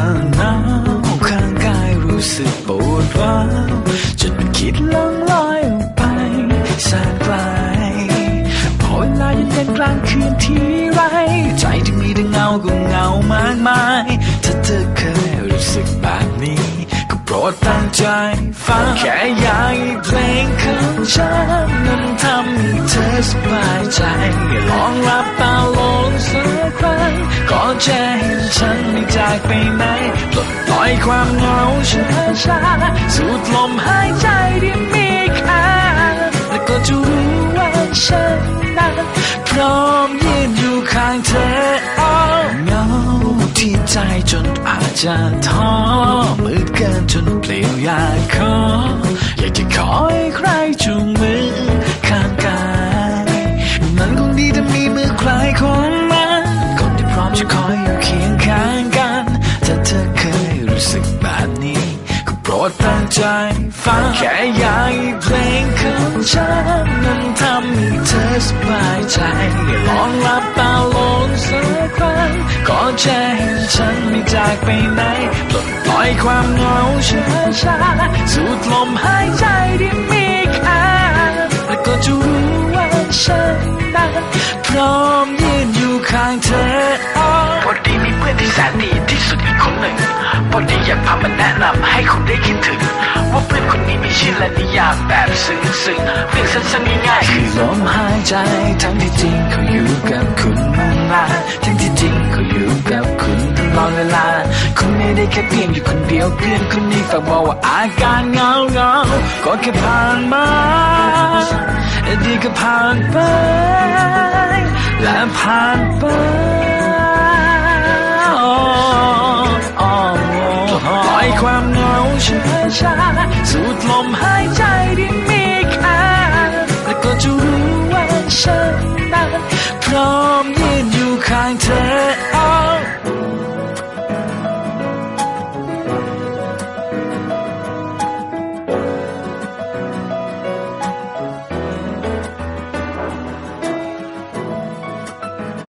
าวข้างกายรู้สึกปวดร้าวจนคิดล่องลอยออกไปแสนไกลพอเวลาเย็นกลางคืนที่ไร ใจที่มีแต่เงาก็เงามากมาย ถ้าเธอเคยรู้สึกแบบนี้ ก็โปรดตั้งใจฟังแค่อยากเพลงของฉันนั้นทำให้เธอสบายใจลองหลับ จะเห็นฉันไม่จากไปไหนปลดปล่อยความเหงาช้าช้าสูดลมหายใจที่มีค่าแล้วก็จะรู้ว่าฉันนั้นพร้อมยืนอยู่ข้างเธอเหงาที่ใจจนอาจจะท้อมืดเกินจนเปลี่ยวยากขอ ฟังแค่อยากให้เพลงของฉันนั้นทำให้เธอสบายใจลองหลับตาลงสักครั้งก็จะเห็นฉันไม่จากไปไหนปลดปล่อยความเหงาช้าช้าสูดลมหายใจที่มีค่าแล้วก็จะรู้ว่าฉันนั้นพร้อมยืนอยู่ข้างเธอพอดีมีเพื่อนที่แสนดีที่สุดอีกคนหนึ่งพอดีอยากพามาแนะนำให้คุณได้คิดถึงว่า คนนี้มีชื่อและนิยามแบบซึ้งๆเพียงสั้นๆง่ายๆคือลมหายใจทั้งที่จริงเขาอยู่กับคุณนานทั้งที่จริงเขาอยู่กับคุณตลอดเวลาคุณไม่ได้แค่เพียงอยู่คนเดียวเพื่อนคนนี้ฝากบอกว่าอาการเหงาเงาๆก็แค่ผ่านมาและดีก็ผ่านไปและผ่านไป ก็จะรู้